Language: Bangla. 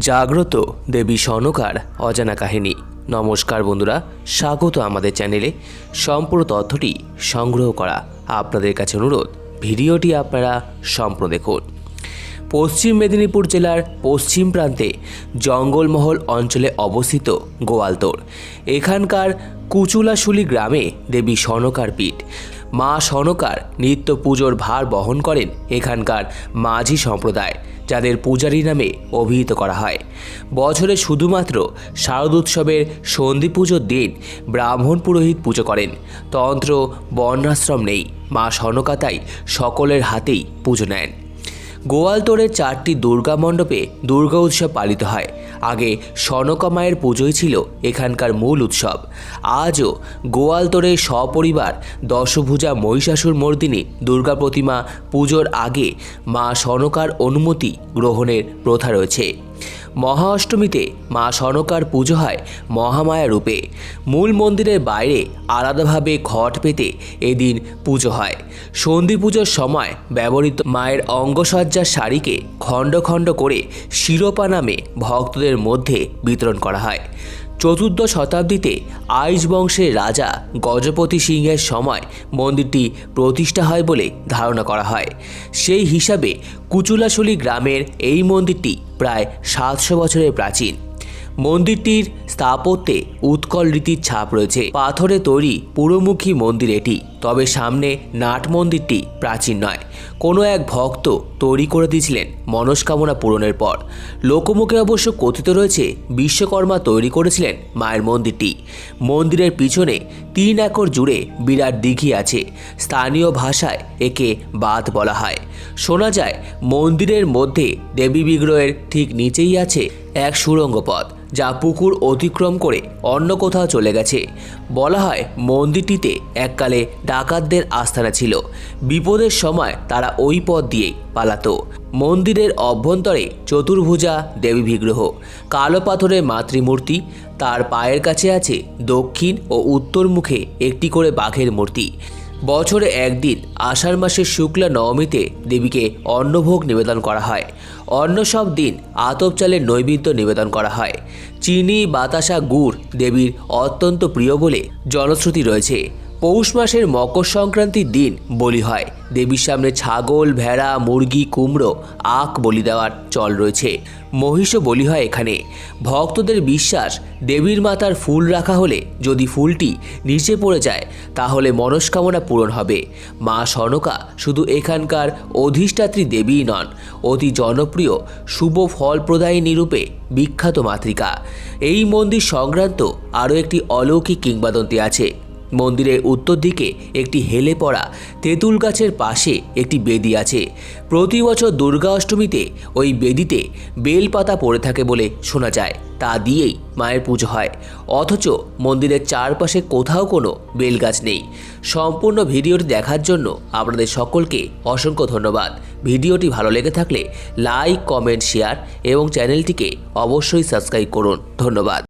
জাগ্রত দেবী স্বর্ণকার অজানা কাহিনী। নমস্কার বন্ধুরা, স্বাগত আমাদের চ্যানেলে। সম্পূর্ণ তথ্যটি সংগ্রহ করা আপনাদের কাছে অনুরোধ, ভিডিওটি আপনারা সম্পূর্ণ দেখুন। পশ্চিম মেদিনীপুর জেলার পশ্চিম প্রান্তে জঙ্গলমহল অঞ্চলে অবস্থিত গোয়ালতোড়। এখানকার কুচুলাশুলি গ্রামে দেবী স্বর্ণকার পীঠ। মা স্বর্ণকার নিত্য পুজোর ভার বহন করেন এখানকার মাঝি সম্প্রদায়। যাদের পূজারী নামে অভিহিত করা হয়। বছরে শুধুমাত্র শারদোৎসবের সন্ধি পুজোর দিন ব্রাহ্মণ পুরোহিত পুজো করেন। তন্ত্র, বর্ণাশ্রম নেই। মা স্বর্ণকাতাই সকলের হাতেই পুজো নেন। গোয়ালতোড়ের চারটি দুর্গা মণ্ডপে দুর্গা উৎসব পালিত হয়। আগে স্বর্ণকা মায়ের পুজোই ছিল এখানকার মূল উৎসব। আজও গোয়ালতোড়ে সপরিবার দশভুজা মহিষাসুর মর্দিনী দুর্গা প্রতিমা পুজোর আগে মা স্বর্ণকার অনুমতি গ্রহণের প্রথা রয়েছে। মহা অষ্টমীতে মা স্বর্ণকার পুজো হয় মহামায়া রূপে। মূল মন্দিরের বাইরে আলাদাভাবে ঘট পেতে এদিন পুজো হয়। সন্ধি পুজোর সময় ব্যবহৃত মায়ের অঙ্গসজ্জার শাড়িকে খণ্ড খণ্ড করে শিরোপা নামে ভক্তদের মধ্যে বিতরণ করা হয়। চতুর্দশ শতাব্দীতে আইস বংশের রাজা গজপতি সিংহের সময় মন্দিরটি প্রতিষ্ঠা হয় বলে ধারণা করা হয়। সেই হিসাবে কুচুলাশুলি গ্রামের এই মন্দিরটি প্রায় সাতশো বছরের প্রাচীন। মন্দিরটির স্থাপত্যে উৎকল রীতির ছাপ রয়েছে। পাথরে তৈরি পুরোমুখী মন্দির এটি, তবে সামনে নাট মন্দিরটি প্রাচীন নয়। কোনো এক ভক্ত তৈরি করে দিয়েছিলেন মনস্কামনা পূরণের পর। লোকমুখে অবশ্য কথিত রয়েছে, বিশ্বকর্মা তৈরি করেছিলেন মায়ের মন্দিরটি। মন্দিরের পিছনে তিন একর জুড়ে বিরাট দিঘি আছে। স্থানীয় ভাষায় একে বাঁধ বলা হয়। শোনা যায়, মন্দিরের মধ্যে দেবী বিগ্রহের ঠিক নিচেই আছে এক সুড়ঙ্গ পথ যা পুকুর অতিক্রম করে অন্য কোথাও চলে গেছে। বলা হয় মন্দিরটিতে এককালে ডাকাতদের আস্থানা ছিল। বিপদের সময় তারা ওই পথ দিয়েই পালাতো। মন্দিরের অভ্যন্তরে চতুর্ভুজা দেবী বিগ্রহ, কালো পাথরের মাতৃমূর্তি, তার পায়ের কাছে আছে দক্ষিণ ও উত্তর মুখে একটি করে বাঘের মূর্তি। বছরে একদিন আষাঢ় মাসের শুক্লা নবমীতে দেবীকে অন্নভোগ নিবেদন করা হয়। অন্য সব দিন আতপ চালের নৈবেদ্য নিবেদন করা হয়। চিনি, বাতাসা, গুড় দেবীর অত্যন্ত প্রিয় বলে জনশ্রুতি রয়েছে। পৌষ মাসের মকর সংক্রান্তির দিন বলি হয়। দেবীর সামনে ছাগল, ভেড়া, মুরগি, কুমড়ো, আখ বলি দেওয়ার চল রয়েছে। মহিষও বলি হয় এখানে। ভক্তদের বিশ্বাস, দেবীর মাতার ফুল রাখা হলে যদি ফুলটি নিচে পড়ে যায়, তাহলে মনস্কামনা পূরণ হবে। মা সনকা শুধু এখানকার অধিষ্ঠাত্রী দেবীই নন, অতি জনপ্রিয়, শুভ ফল প্রদায়িনী রূপে বিখ্যাত মাতৃকা। এই মন্দির সংক্রান্ত আরও একটি অলৌকিক কিংবদন্তি আছে। মন্দিরের উত্তর দিকে একটি হেলে পড়া তেঁতুল গাছের পাশে একটি বেদি আছে। প্রতি বছর দুর্গা অষ্টমীতে ওই বেদিতে বেলপাতা পড়ে থাকে বলে শোনা যায়। তা দিয়েই মায়ের পুজো হয়। অথচ মন্দিরের চারপাশে কোথাও কোনো বেলগাছ নেই। সম্পূর্ণ ভিডিওটি দেখার জন্য আপনাদের সকলকে অসংখ্য ধন্যবাদ। ভিডিওটি ভালো লেগে থাকলে লাইক, কমেন্ট, শেয়ার এবং চ্যানেলটিকে অবশ্যই সাবস্ক্রাইব করুন। ধন্যবাদ।